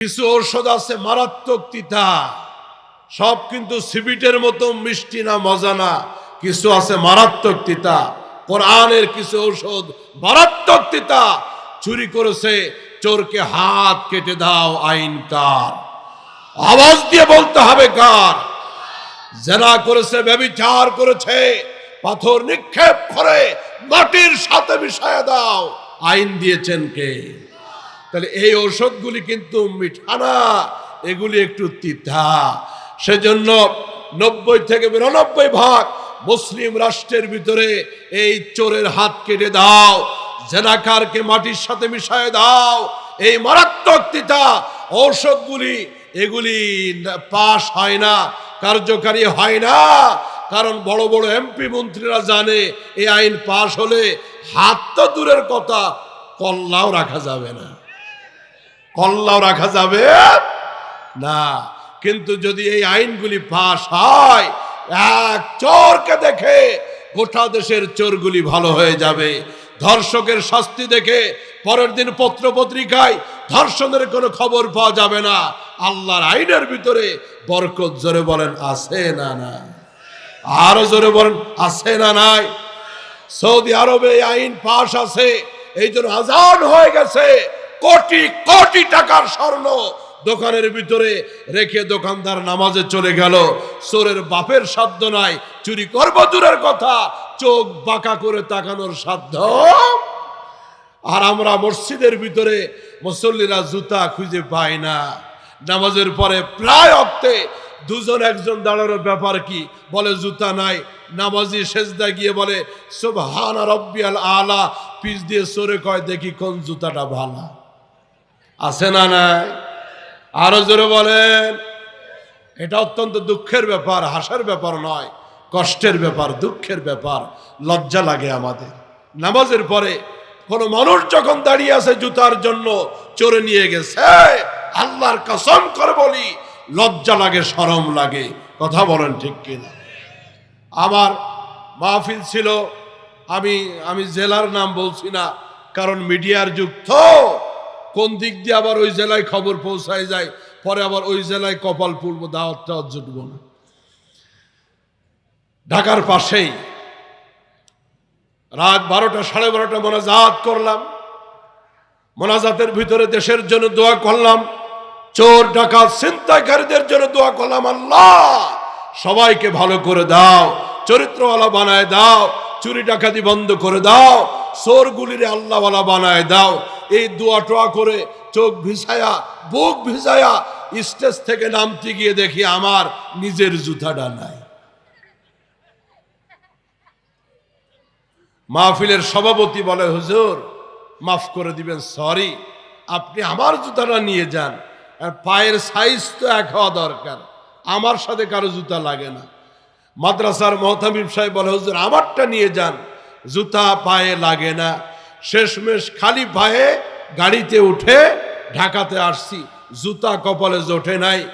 কিছু ঔষধ আছে, মারাত্মক তিতা। সব কিন্তু সিবিটের মতো মিষ্টি না, মজা না। কিছু আছে মারাত্মক তিতা। কোরআনের কিছু ঔষধ মারাত্মক তিতা। চুরি করেছে, চোরকে হাত কেটে দাও আইন কার আওয়াজ দিয়ে বলতে হবে কার জেনা করেছে ব্যবিচার করেছে, পাথর নিক্ষেপ করে মাটির সাথে মিশায় দাও। আইন দিয়েছেন কে? তাহলে এই ঔষধগুলি কিন্তু মিঠা না এগুলি একটু তিতা। সেজন্য নব্বই থেকে বিরানব্বই ভাগ মুসলিম রাষ্ট্রের ভিতরে এই চোরের হাত কেটে দাও, জেনাকারকে মাটির সাথে মিশায় দাও, এই মারাত্মক তিতা ঔষধগুলি, এগুলি পাশ হয় না, কার্যকারী হয় না। কারণ বড় বড় এমপি মন্ত্রীরা জানে, এই আইন পাশ হলে হাত তো দূরের কথা, কল্লাও রাখা যাবে না। কল্লাও রাখা যাবে? না, কিন্তু যদি এই আইনগুলি পাশ হয়, এক চোরকে দেখে গোটা দেশের চোরগুলি ভালো হয়ে যাবে। ধর্ষকের শাস্তি দেখে পরের দিন পত্র পত্রিকায় ধর্ষণের কোনো খবর পাওয়া যাবে না। আল্লাহর আইনের ভিতরে বরকত জোরে বলেন, আছে না না আরও জোরে বলেন, আছে না নাই? সৌদি আরবে আইন পাশ আছে, এই জন্য আজান হয়ে গেছে। কোটি কোটি টাকার স্বর্ণ দোকানের ভিতরে রেখে দোকানদার নামাজে চলে গেল। চোরের বাপের সাধ্য নাই, চুরি করব দূরের কথা, চোখ বাঁকা করে তাকানোর সাধ্য। আর আমরা মসজিদের ভিতরে মুসল্লিরা জুতা খুঁজে পাই না। নামাজের পরে প্রায় অক্তে দুজন একজন দাঁড়ানোর ব্যাপার কি? বলে, জুতা নাই। নামাজি সেজদা গিয়ে বলে, সুবহান রব্বিয়াল আলা। পিস দিয়ে সরে কয়, দেখি কোন জুতাটা ভালো। আছে না নাই? আরও জোরে বলেন। এটা অত্যন্ত দুঃখের ব্যাপার, হাসার ব্যাপার নয়, কষ্টের ব্যাপার, দুঃখের ব্যাপার, লজ্জা লাগে আমাদের। নামাজের পরে কোনো মানুষ যখন দাঁড়িয়ে আছে জুতার জন্য, চোরে নিয়ে গেছে, আল্লাহর কসম করে বলি, লজ্জা লাগে, সরম লাগে। কথা বলেন ঠিক কিনা? আমার মাহফিল ছিল, আমি আমি জেলার নাম বলছি না, কারণ মিডিয়ার যুগ তো। কোন দিক দিয়ে আবার ওই জেলায় খবর পৌঁছায় যায়, পরে আবার ওই জেলায় কপাল পূর্ব দাওয়াতটা জুটব না। ঢাকার পাশেই রাত বারোটা, সাড়ে বারোটা মোনাজাত করলাম। মোনাজাতের ভিতরে দেশের জন্য দোয়া করলাম, চোর, ডাকাত, ছিনতাইকারীদের জন্য দোয়া করলাম, আল্লাহ, সবাইকে ভালো করে দাও, চরিত্রওয়ালা বানায় দাও, চুরি ডাকাতি বন্ধ করে দাও চোরগুলিরে আল্লাহওয়ালা বানায় দাও। এই দোয়া টোয়া করে চোখ ভিসায়া, বুক ভিসায়া, স্টেজ থেকে নামতে গিয়ে দেখি আমার নিজের জুতাটা নাই। মাহফিলের সভাপতি বলে, হুজুর, মাফ করে দিবেন, সরি, আপনি আমার জুতাটা নিয়ে যান। পায়ের সাইজ তো এক হওয়া দরকার, আমার সাথে কারও জুতা লাগে না। মাদ্রাসার মহতামিম সাহেব বলে, হুজুর, আমারটা নিয়ে যান। জুতা পায়ে লাগে না। শেষমেশ খালি পায়ে গাড়িতে উঠে ঢাকাতে আসছি। জুতা কপালে জোটে নাই।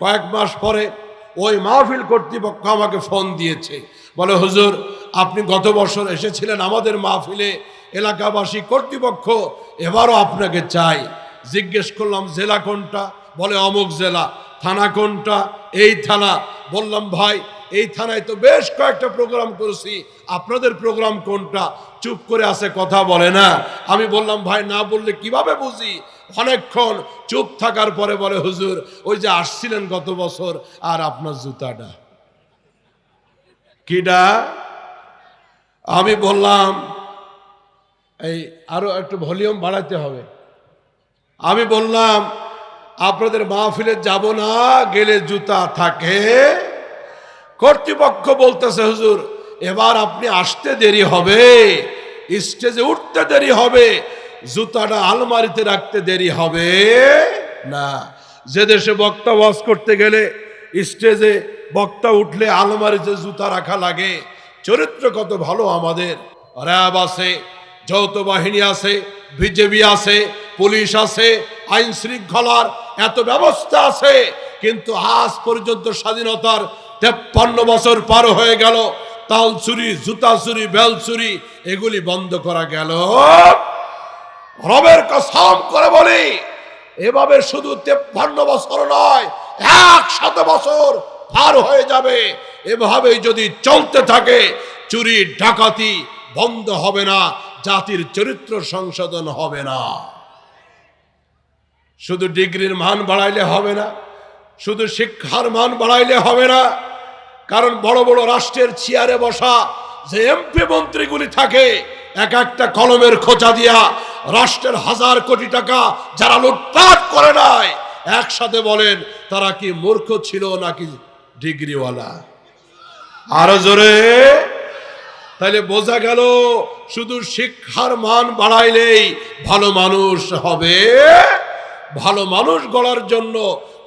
কয়েক মাস পরে ওই মাহফিল কর্তৃপক্ষ আমাকে ফোন দিয়েছে। বলে, হুজুর, আপনি গত বছর এসেছিলেন আমাদের মাহফিলে। এলাকাবাসী কর্তৃপক্ষ এবারও আপনাকে চাই জিজ্ঞেস করলাম, জেলা কোনটা? বলে, অমুক জেলা। থানা কোনটা? এই থানা। বললাম, ভাই এই থানায় তো বেশ কয়েকটা প্রোগ্রাম করেছি। আপনাদের প্রোগ্রাম কোনটা? চুপ করে আছে, কথা বলে না। আমি বললাম, ভাই, না বললে কীভাবে বুঝি? অনেকক্ষণ চুপ থাকার পরে বলে, হুজুর, ওই যে আসছিলেন গত বছর, আর আপনার জুতাটা। কিডা? আমি বললাম, এই, আরও একটু ভলিউম বাড়াতে হবে। আমি বললাম, আপনাদের মাহফিলে যাব না, গেলে জুতা থাকে। কর্তৃপক্ষ বলতেছে, হুজুর, এবার আপনি আসতে দেরি হবে, স্টেজে উঠতে দেরি হবে, জুতাটা আলমারিতে রাখতে দেরি হবে। না, যে দেশে বক্তা ওয়াজ করতে গেলে স্টেজে বক্তা উঠলে আলমারিতে জুতা রাখা লাগে। চরিত্র কত ভালো আমাদের। র্যাব আছে, যৌথ বাহিনী আছে, বিজেপি আছে, পুলিশ আছে আইন শৃঙ্খলার এত ব্যবস্থা আছে, কিন্তু আজ পর্যন্ত স্বাধীনতার তেপ্পান্ন বছর পার হয়ে গেল, তাল চুরি জুতা চুরি বেল চুরি এগুলি বন্ধ করা গেল। রবের কসম করে বলি, এভাবে শুধু তেপ্পান্ন বছর নয়, একশত বছর পার হয়ে যাবে। এভাবে যদি চলতে থাকে, চুরি, ডাকাতি বন্ধ হবে না, জাতির চরিত্র সংশোধন হবে না। শুধু ডিগ্রির মান বাড়াইলে হবে না শুধু শিক্ষার মান বাড়াইলে হবে না, কারণ বড় বড় রাষ্ট্রের চেয়ারে বসা যে এমপি মন্ত্রীগুলি থাকে, এক একটা কলমের খোঁচা দিয়া রাষ্ট্রের হাজার কোটি টাকা যারা লুটপাট করে নাই, একসাথে বলেন, তারা কি মূর্খ ছিল নাকি ডিগ্রিওয়ালা? আরও জোরে! তাহলে বোঝা গেল, শুধু শিক্ষার মান বাড়াইলেই ভালো মানুষ হবে। ভালো মানুষ গড়ার জন্য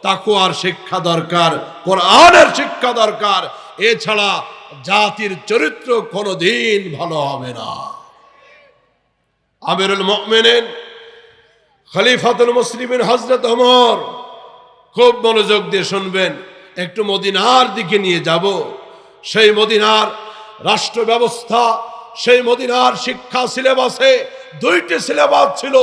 তাকুয়ার শিক্ষা দরকার, কোরআনের শিক্ষা দরকার। এছাড়া জাতির চরিত্র কোনোদিন ভালো হবে না। আমিরুল মুমিনিন, খলিফাতুল মুসলিমিন হজরত ওমর খুব মনোযোগ দিয়ে শুনবেন। একটু মদিনার দিকে নিয়ে যাব। সেই মদিনার রাষ্ট্র ব্যবস্থা সেই মদিনার শিক্ষা সিলেবাসে দুইটি সিলেবাস ছিল।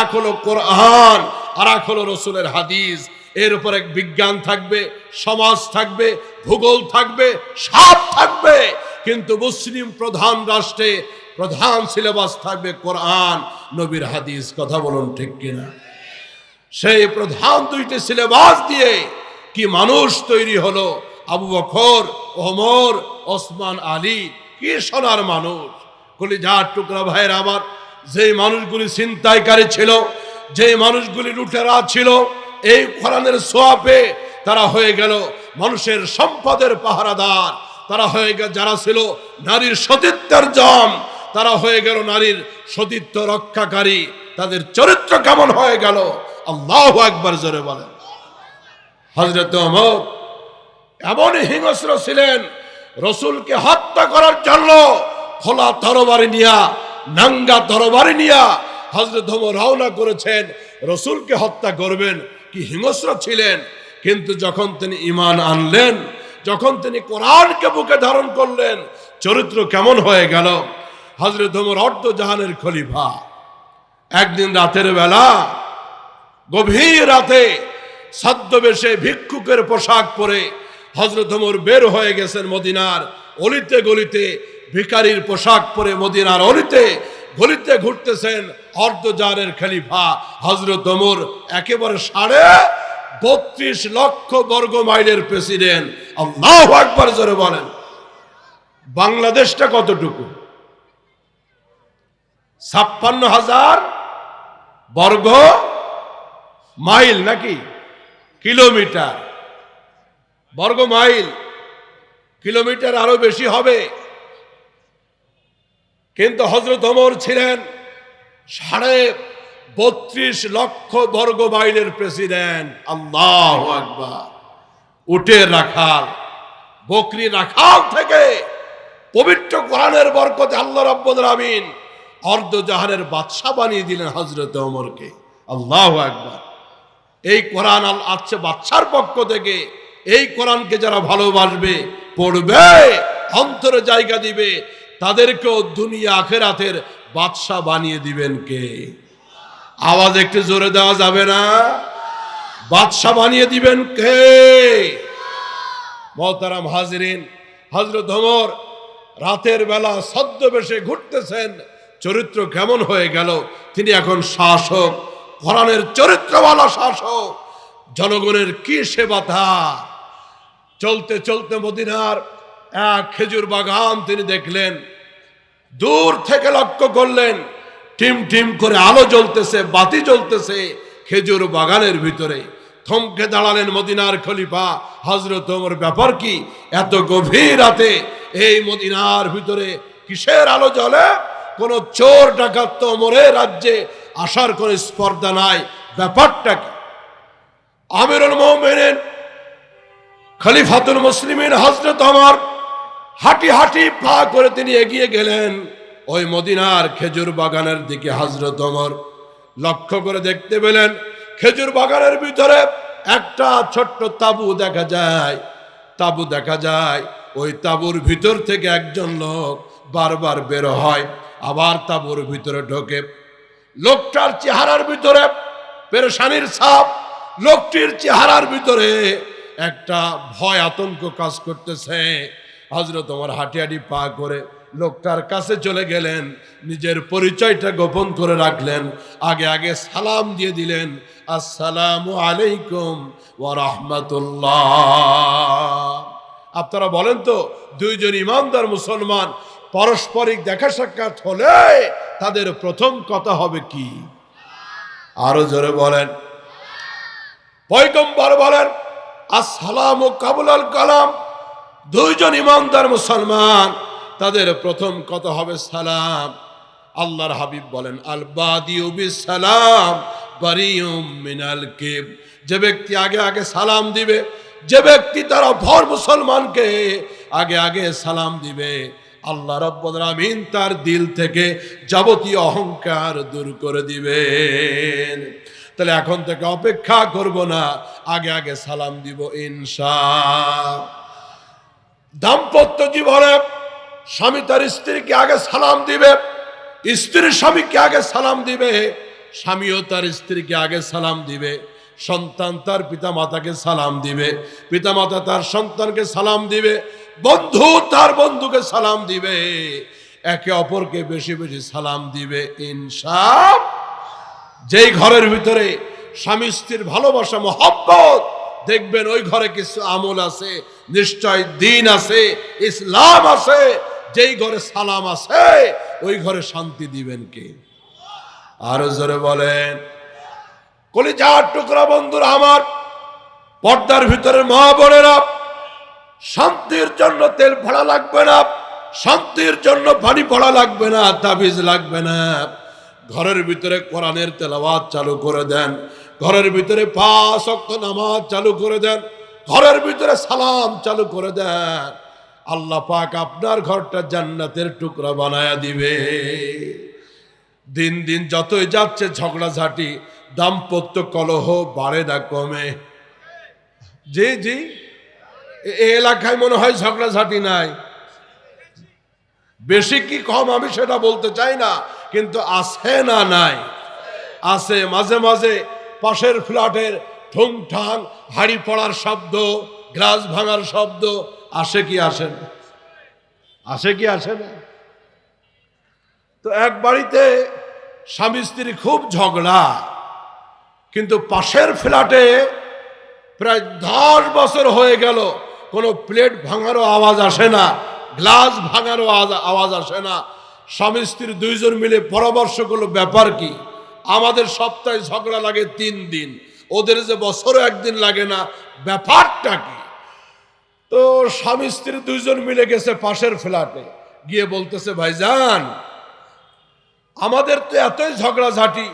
এক হলো কোরআন আর এক হলো রসুলের হাদিস। এর উপর এক বিজ্ঞান থাকবে, সমাজ থাকবে, ভূগোল থাকবে, সব থাকবে। কিন্তু মুসলিম প্রধান রাষ্ট্রে প্রধান সিলেবাস থাকবে কোরআন, নবীর হাদিস, কথা বলুন ঠিক কিনা? সেই প্রধান দুইটি সিলেবাস দিয়ে কি মানুষ তৈরি হলো? আবু বকর, ওমর, ওসমান আলী, কি সোনার মানুষ? কলিজার টুকরা ভাইয়ের আমার, যেই মানুষগুলি ছিনতাইকারী ছিল, যেই মানুষগুলি লুটেরা ছিল এই কোরআনের সোয়াপে তারা হয়ে গেল মানুষের সম্পদের পাহারাদার। তারা হয়ে গেল যারা ছিল নারীর সতীত্বের জম, তারা হয়ে গেল নারীর সতীত্ব রক্ষাকারী। তাদের চরিত্র কেমন হয়ে গেল? আল্লাহ একবার জোরে বলেন। হজরত অমর এমন হিংস্র ছিলেন, রসুলকে হত্যা করার জন্য খোলা তরবারি নিয়া, নাঙ্গা তরবারি নিয়া হজরত রওনা করেছেন। রসুলকে হত্যা করবেন। কি হিংস্র ছিলেন। কিন্তু যখন তিনি ইমান আনলেন, যখন তিনি কোরআনকে বুকে ধারণ করলেন, চরিত্র কেমন হয়ে গেল? হজরত অর্ধ জাহানের খলিফা একদিন রাতের বেলা, গভীর রাতে ছদ্মবেশে ভিক্ষুকের পোশাক পরে হজরত বের হয়ে গেছেন মদিনার অলিতে গলিতে ভিকারির পোশাক পরে মদিনার অলিতে গলিতে ঘুরতেছেন অর্ধজানের খলিফা হজরত ওমর, একেবারে সাড়ে বত্রিশ লক্ষ বর্গ মাইলের প্রেসিডেন্ট। জোরে বলেন। বাংলাদেশটা কতটুকু? ছাপ্পান্ন হাজার বর্গ মাইল নাকি? কিলোমিটার। বর্গ মাইল। কিলোমিটার আরও বেশি হবে। কিন্তু হজরত অমর ছিলেন সাড়ে বত্রিশ লক্ষ বর্গ মাইলের প্রেসিডেন্ট। আল্লাহ আকবার। উঠে রাখাল, বকরি রাখাল থেকে পবিত্র কোরআনের বরকতে আল্লাহ রব্বুল আমিন অর্ধ জাহানের বাদশাহ বানিয়ে দিলেন হজরত অমরকে আল্লাহ একবার এই কোরআন আল আসছে বাচ্চার পক্ষ থেকে। এই কোরআনকে যারা ভালোবাসবে, পড়বে, অন্তরে জায়গা দিবে তাদেরকেও দুনিয়া আখেরাতের বাদশাহ বানিয়ে দিবেন কে? আওয়াজ একটু জোরে দেওয়া যাবে না? বাদশাহ বানিয়ে দিবেন কে? মহতারাম হাজরিন হজরত ওমর, রাতের বেলা ছদ্মবেশে ঘুরতেছেন। চরিত্র কেমন হয়ে গেল? তিনি এখন শাসক, কোরআনের চরিত্রওয়ালা শাসক। জনগণের কি সেবা তার? চলতে চলতে মদিনার এক খেজুর বাগান তিনি দেখলেন। দূর থেকে লক্ষ্য করলেন, টিম টিম করে আলো জ্বলতেছে, বাতি জ্বলতেছে খেজুর বাগানের ভিতরে। থমকে দাঁড়ালেন মদিনার খলিফা। হজরত ওমর, ব্যাপার কি? এত গভীর রাতে এই মদিনার ভিতরে কিসের আলো জ্বলে? কোন চোর, ডাকাত তো ওমরের রাজ্যে আসার কোনো স্পর্ধা নাই। ব্যাপারটা কি? আমিরুল মোহামেন খলিফাতুল মুসলিমিন হজরত আমার হাঁটি হাঁটি পা করে তিনি এগিয়ে গেলেন। ওই মদিনার খেজুর বাগানের দিকে হজরত ওমর লক্ষ্য করে দেখতে পেলেন, খেজুর বাগানের ভিতরে একটা ছোট্ট তাবু দেখা যায়। তাবু দেখা যায়, ওই তাবুর ভিতর থেকে একজন লোক বারবার বের হয়, আবার তাবুর ভিতরে ঢোকে। লোকটার চেহারার ভিতরে পেরেশানির ছাপ, লোকটির চেহারার ভিতরে একটা ভয় আতঙ্ক কাজ করতেছে। হজরত তোমার হাঁটি হাঁটি পা করে লোকটার কাছে চলে গেলেন, নিজের পরিচয়টা গোপন করে রাখলেন, আগে আগে সালাম দিয়ে দিলেন, আসসালামু আলাইকুম ওয়া রাহমাতুল্লাহ। আপনারা বলেন তো, দুইজন ইমানদার মুসলমান পারস্পরিক দেখা সাক্ষাৎ হলে তাদের প্রথম কথা হবে কি? আরও জোরে বলেন। পয়গম্বর বলেন, আসসালাম ও কাবুলাল কালাম। দুইজন ইমানদার মুসলমান, তাদের প্রথম কথা হবে সালাম। আল্লাহর হাবিব বলেন আল বাদিউ সালাম বারিউম মিনাল কেব যে ব্যক্তি আগে আগে সালাম দিবে, যে ব্যক্তি তারা ভর মুসলমানকে আগে আগে সালাম দিবে, আল্লাহ রব্বুল আমিন তার দিল থেকে যাবতীয় অহংকার দূর করে দিবেন। তাহলে এখন থেকে অপেক্ষা করব না, আগে আগে সালাম দিব ইনশা। দাম্পত্য জীবনে স্বামী তার স্ত্রীকে আগে সালাম দিবে স্ত্রী স্বামীকে আগে সালাম দিবে, স্বামীও তার স্ত্রীকে আগে সালাম দিবে, সন্তান তার পিতা মাতাকে সালাম দিবে পিতা মাতা তার সন্তানকে সালাম দিবে, বন্ধু তার বন্ধুকে সালাম দিবে, একে অপরকে বেশি বেশি সালাম দিবে ইনসাফ যেই ঘরের ভিতরে স্বামী স্ত্রীর ভালোবাসা, মহব্বত দেখবেন ওই ঘরে কিছু আমল আছে, নিশ্চয় দিন আছে, ইসলাম আছে, যেই ঘরে সালাম আছে, ওই ঘরে শান্তি দিবেন কে? আরও জোরে বলেন, কলিজার টুকরা বন্ধুরা আমার, পর্দার ভিতরে মা শান্তির জন্য তেল ভাড়া লাগবে না, শান্তির জন্য পানি পড়া লাগবে না, তাবিজ লাগবে না। ঘরের ভিতরে কোরআনের তেলাওয়াত চালু করে দেন। ঘরের ভিতরে পাঁচ অক্ত নামাজ চালু করে দেন, ঘরের ভিতরে সালাম চালু করে দেন। আল্লাহ পাক আপনার ঘরটা জান্নাতের টুকরা বানায়া দিবে। দিন দিন যতই যাচ্ছে ঝগড়াঝাটি, দাম্পত্য কলহ বাড়ে না কমে। জি জি। এ- এলাকায় মনে হয় ঝগড়াঝাটি নাই। বেশি কি কম আমি সেটা বলতে চাই না, কিন্তু আছে না নাই। আছে, মাঝে মাঝে পাশের ফ্ল্যাটের ঠুং ঠাং হাড়ি পড়ার শব্দ, গ্লাস ভাঙার শব্দ, আসে কি আসে না? আসে কি আসে না? তো এক বাড়িতে স্বামী স্ত্রী খুব ঝগড়া, কিন্তু পাশের ফ্ল্যাটে প্রায় দশ বছর হয়ে গেল, কোনো প্লেট ভাঙারও আওয়াজ আসে না, গ্লাস ভাঙারও আওয়াজ- আসে না। স্বামী স্ত্রী দুইজন মিলে পরামর্শ করল, ব্যাপার কি? আমাদের সপ্তাহে ঝগড়া লাগে তিন দিন। ওদের যে বছরও একদিন লাগে না, ব্যাপারটা কি? তো স্বামী স্ত্রী দুইজন মিলে গেছে পাশের ফ্ল্যাটে। গিয়ে বলতেছে, ভাইজান, আমাদের তো এতই ঝগড়াঝাটি।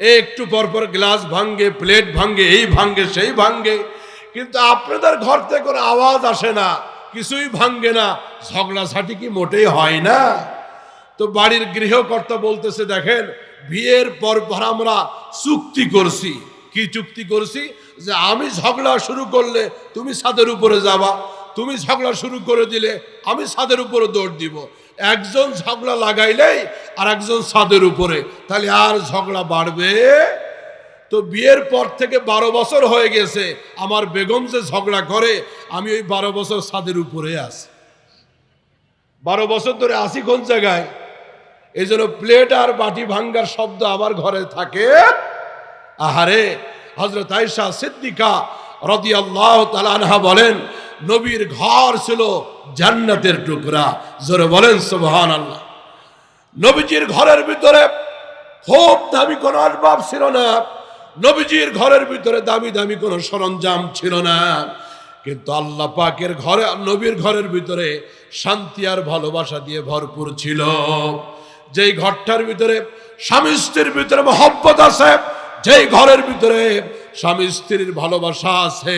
এ একটু পর পর গ্লাস ভাঙ্গে, প্লেট ভাঙ্গে, এই ভাঙ্গে, সেই ভাঙ্গে। কিন্তু আপনাদের ঘর থেকে কোনো আওয়াজ আসে না, কিছুই ভাঙ্গে না। ঝগড়াঝাটি কি মোটেই হয় না? তো বাড়ির গৃহকর্তা বলতেছে, দেখেন বিয়ের পর পর আমরা চুক্তি করছি। কি চুক্তি করছি? যে আমি ঝগড়া শুরু করলে তুমি ছাদের উপরে যাবা, তুমি ঝগড়া শুরু করে দিলে আমি ছাদের উপরে দৌড় দিব। একজন ঝগড়া লাগাইলেই আর একজন ছাদের উপরে, তাহলে আর ঝগড়া বাড়বে? তো বিয়ের পর থেকে বারো বছর হয়ে গেছে, আমার বেগম যে ঝগড়া করে, আমি ওই বারো বছর ছাদের উপরে আছি। বারো বছর ধরে আসি কোন জায়গায়? এই জন্য প্লেট আর বাটি ভাঙ্গার শব্দ আমার ঘরে থাকে। আহারে হজরত আয়সা সিদ্দিকা রদি আল্লাহ তালানহা বলেন, নবীর ঘর ছিল জান্নাতের টুকরা। জোরে বলেন সুবহান আল্লাহ নবীজির ঘরের ভিতরে খুব দামি কোনো আসবাব ছিল না। নবীজির ঘরের ভিতরে দামি দামি কোনো সরঞ্জাম ছিল না। কিন্তু আল্লাহ পাকের ঘরে, নবীর ঘরের ভিতরে শান্তি আর ভালোবাসা দিয়ে ভরপুর ছিল। যেই ঘরটার ভিতরে স্বামী স্ত্রীর ভিতরে মহব্বত আছে, যেই ঘরের ভিতরে স্বামী স্ত্রীর ভালোবাসা আছে,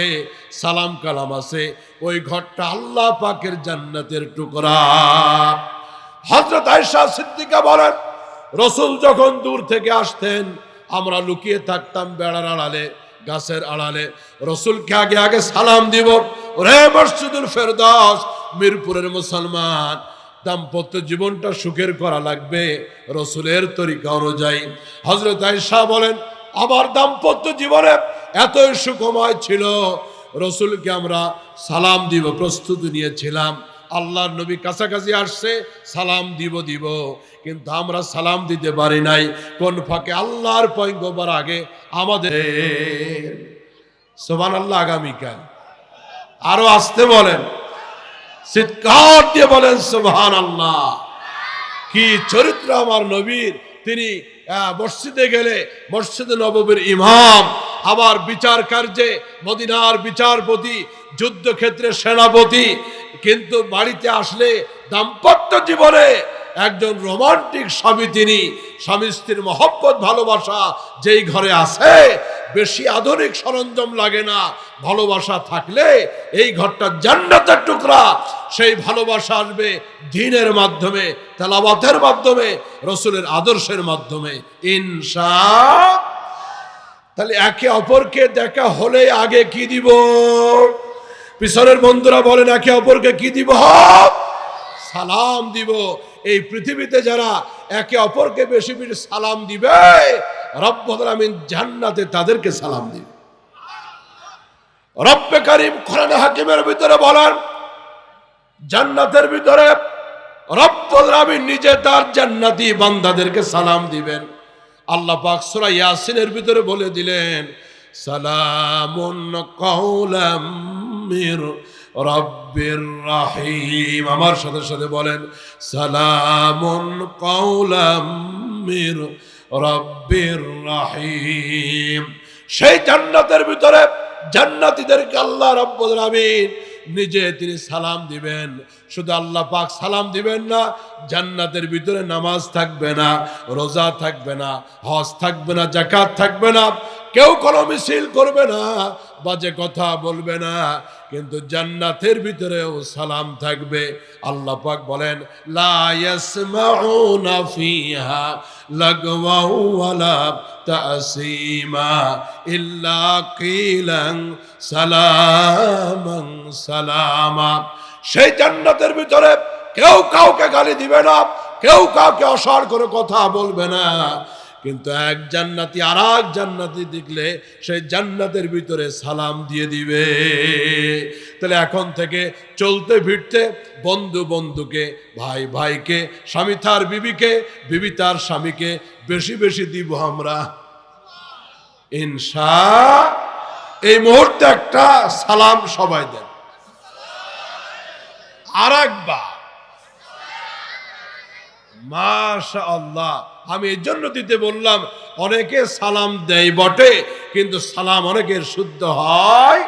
সালাম কালাম আছে, ওই ঘরটা আল্লাহ পাকের জান্নাতের টুকরা। হজরত আয়সা সিদ্দিকা বলেন, রসুল যখন দূর থেকে আসতেন, আমরা লুকিয়ে থাকতাম বেড়ার আড়ালে, গাছের আড়ালে। রসুলকে আগে আগে সালাম দিব রে মসজিদুল ফেরদাস মিরপুরের মুসলমান। দাম্পত্য জীবনটা সুখের করা লাগবে রসুলের তরিকা অনুযায়ী। হজরত আয়সা বলেন, আমার দাম্পত্য জীবনে এতই সুখময় ছিল, রসুলকে আমরা সালাম দিব, প্রস্তুতি নিয়েছিলাম। আল্লাহর নবী কাছাকাছি আসছে, সালাম দিব দিব। কিন্তু আমরা সালাম দিতে পারি নাই। কোন ফাঁকে আল্লাহর পয়গম্বর আগে আমাদের সোমান আল্লাহ আগামীকাল। আরও আসতে বলেন চিৎকার দিয়ে বলেন সুহান আল্লাহ কি চরিত্র আমার নবীর? তিনি মসজিদে গেলে মসজিদে নববীর ইমাম আমার বিচার কার্যে মদিনার বিচারপতি, যুদ্ধক্ষেত্রে সেনাপতি, কিন্তু বাড়িতে আসলে দাম্পত্য জীবনে একজন রোমান্টিক স্বামী তিনি, স্বামী স্ত্রীর মহব্বত, ভালোবাসা যেই ঘরে আছে, বেশি আধুনিক সরঞ্জাম লাগে না। ভালোবাসা থাকলে এই ঘরটা জান্নাতের টুকরা। সেই ভালোবাসা আসবে দিনের মাধ্যমে তেলাবাতের মাধ্যমে, রসুলের আদর্শের মাধ্যমে। ইনসা তাহলে একে অপরকে দেখা হলে আগে কি দিব? পিছনের বন্ধুরা বলেন, একে অপরকে কি দিব? সালাম দিব। এই পৃথিবীতে যারা একে অপরকে বেশি বেশি সালাম দিবে, রব্বুল আমিন জান্নাতে তাদেরকে সালাম দিবে। রব্বে কারিম কোরআন হাকিমের ভিতরে বলেন, জান্নাতের ভিতরে রব্বুল আমিন নিজে তার জান্নাতি বান্দাদেরকে সালাম দিবেন। আল্লাহ পাক ইয়াসিনের ভিতরে বলে দিলেন, সালামুন কাওলাম মির রব্বির রাহিম। আমার সাথে সাথে বলেন, সালামুন কাওলাম মির রব্বির রাহিম। সেই জান্নাতের ভিতরে জান্নাতীদেরকে আল্লাহ রব্বুল আমিন নিজে তিনি সালাম দিবেন। শুধু আল্লাহ পাক সালাম দিবেন না, জান্নাতের ভিতরে নামাজ থাকবে না, রোজা থাকবে না, হজ থাকবে না জাকাত থাকবে না, কেউ কোনো মিছিল করবে না, বাজে কথা বলবে না। কিন্তু জান্নাতের ভিতরেও সালাম থাকবে। আল্লাহ পাক বলেন, লা ইয়াসমাউনা ফিহা লাগওয়াও ওয়ালা তাসিমা ইল্লা কিলান সালামান সালামা। সেই জান্নাতের ভিতরে কেউ কাউকে গালি দিবে না, কেউ কাউকে অসার করে কথা বলবে না। কিন্তু এক জান্নাতি আর এক জান্নাতি দেখলে সেই জান্নাতের ভিতরে সালাম দিয়ে দিবে। তাহলে এখন থেকে চলতে ফিরতে বন্ধু বন্ধুকে, ভাই ভাইকে, স্বামী তার বিবিকে, বিবি তার স্বামীকে বেশি বেশি দিব আমরা। ইনসা এই মুহূর্তে একটা সালাম সবাই দেন। আর একবার মাশা আল্লাহ আমি এর জন্য দিতে বললাম, অনেকে সালাম দেয় বটে, কিন্তু সালাম অনেকের শুদ্ধ হয়।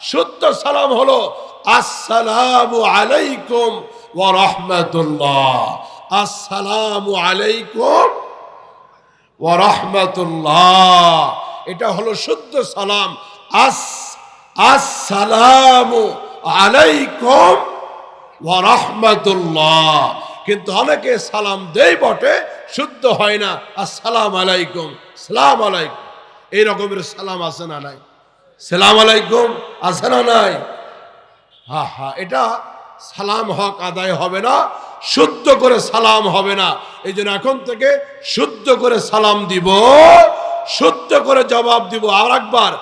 শুদ্ধ সালাম হলো, আসসালামু আলাইকুম ওয়া রাহমাতুল্লাহ। আসসালামু আলাইকুম ওয়া রাহমাতুল্লাহ। এটা হলো শুদ্ধ সালাম। আস, আসসালামু আলাইকুম ওয়া রাহমাতুল্লাহ। কিন্তু অনেকে সালাম দেই বটে শুদ্ধ হয় না। আসসালাম আলাইকুম। সালাম আলাইকুম। এই রকমের সালাম আছে না নাই? সালাম আলাইকুম আছে না নাই? হা হা, এটা সালাম হক আদায় হবে না, শুদ্ধ করে সালাম হবে না। এই জন্য এখন থেকে শুদ্ধ করে সালাম দিব, শুদ্ধ করে জবাব দিব। আর একবার,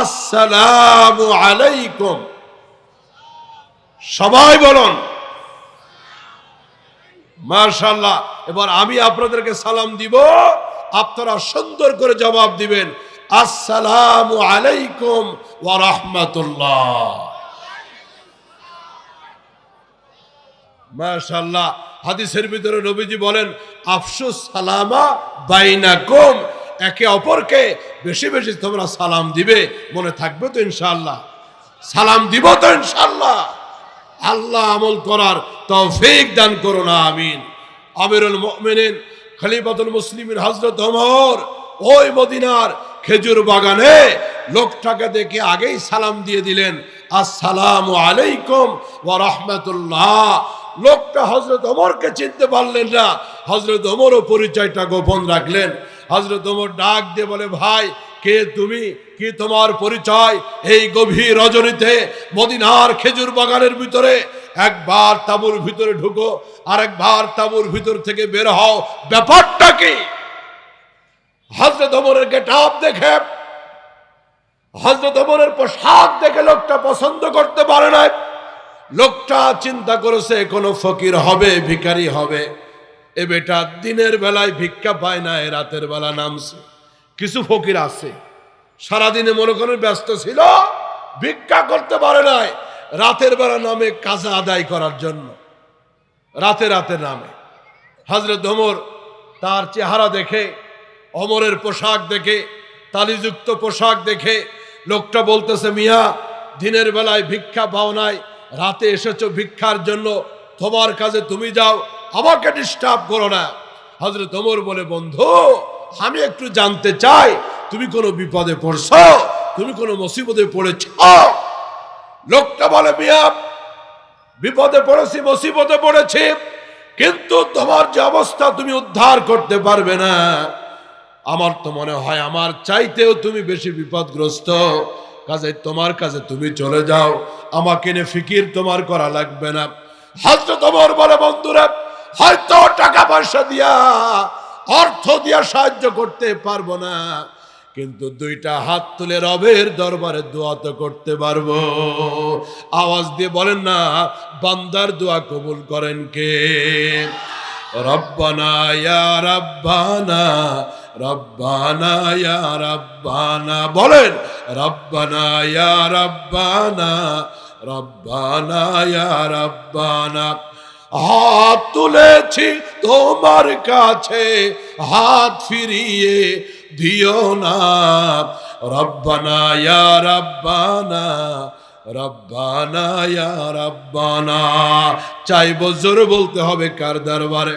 আসসালামু আলাইকুম। সবাই বলুন মার্শাল্লাহ এবার আমি আপনাদেরকে সালাম দিব। আপনারা সুন্দর করে জবাব দিবেন, আসসালামু আলাইকুম ওয়া রাহমাতুল্লাহ। মাশাল্লাহ হাদিসের ভিতরে নবীজি বলেন, আফসুস সালামা বাইনাকুম। একে অপরকে বেশি বেশি তোমরা সালাম দিবে, মনে থাকবে তো ইনশাআল্লাহ। সালাম দিব তো ইনশাআল্লাহ। আল্লাহ আমল করার তৌফিক দান করো না আমিন। আমিরুল মুমিনিন, খলিফাতুল মুসলিমিন হযরত ওমর, ওই মদিনার খেজুর বাগানে লোকটাকে দেখে আগেই সালাম দিয়ে দিলেন, আসসালামু আলাইকুম ওয়া রাহমাতুল্লাহ। লোকটা হজরত ওমরকে চিনতে পারলেন না। হজরত ওমরও পরিচয়টা গোপন রাখলেন। হজরত ওমর ডাক দিয়ে বলে, ভাই কে তুমি? কি তোমার পরিচয়? এই গভীর রজনীতে মদিনার খেজুর বাগানের ভিতরে একবার তাবুর ভিতরে ঢুকো আর একবার তাবুর ভিতর থেকে বের হও। ব্যাপারটা কি? হজরত ওমরের গেট আপ দেখে হজরত পোশাক দেখে লোকটা পছন্দ করতে পারে না লোকটা চিন্তা করেছে, কোনো ফকির হবে, ভিখারি হবে। এ বেটা দিনের বেলায় ভিক্ষা পায় না, এ রাতের বেলা নামছে। কিছু ফকির আছে, সারাদিনে মনে করেন ব্যস্ত ছিল, ভিক্ষা করতে পারে নাই, রাতের বেলা নামে কাজা আদায় করার জন্য, রাতে রাতে নামে। হজরত ওমর তার চেহারা দেখে অমরের পোশাক দেখে, তালিযুক্ত পোশাক দেখে, লোকটা বলতেছে, মিয়া, দিনের বেলায় ভিক্ষা পাও নাই, রাতে এসেছ ভিক্ষার জন্য, তোমার কাজে তুমি যাও, আমাকে ডিস্টার্ব করো না। হজরত ওমর বলে, বন্ধু আমি একটু জানতে চাই, তুমি কোনো বিপদে পড়ছো? তুমি কোনো মুসিবতে পড়েছ? লোকটা বলে, মিয়া, বিপদে পড়েছি, মুসিবতে পড়েছি, কিন্তু তোমার যে অবস্থা তুমি উদ্ধার করতে পারবে না। আমার তো মনে হয়, আমার চাইতেও তুমি বেশি বিপদগ্রস্ত। কাজে তোমার কাছে তুমি চলে যাও। আমাকে নিয়ে ফিকির তোমার করা লাগবে না। হয়তো তোমার বলে, বন্ধুরা, হয়তো টাকা পয়সা দিয়া অর্থ দিয়া সাহায্য করতে পারব না। কিন্তু দুইটা হাত তুলে রবের দরবারে দোয়া তো করতে পারব। আওয়াজ দিয়ে বলেন না, বান্দার দোয়া কবুল করেন কে? রব্বানা ইয়া রব্বানা রব্বানা ইয়া রব্বানা, বলেন, রব্বানা ইয়া রব্বানা রব্বানা ইয়া রব্বানা। হাত তুলেছি তোমার কাছে, হাত ফিরিয়ে দিও না। রব্বানা ইয়া রব্বানা রব্বানা ইয়া রব্বানা। চাইব জোর বলতে হবে কার দরবারে।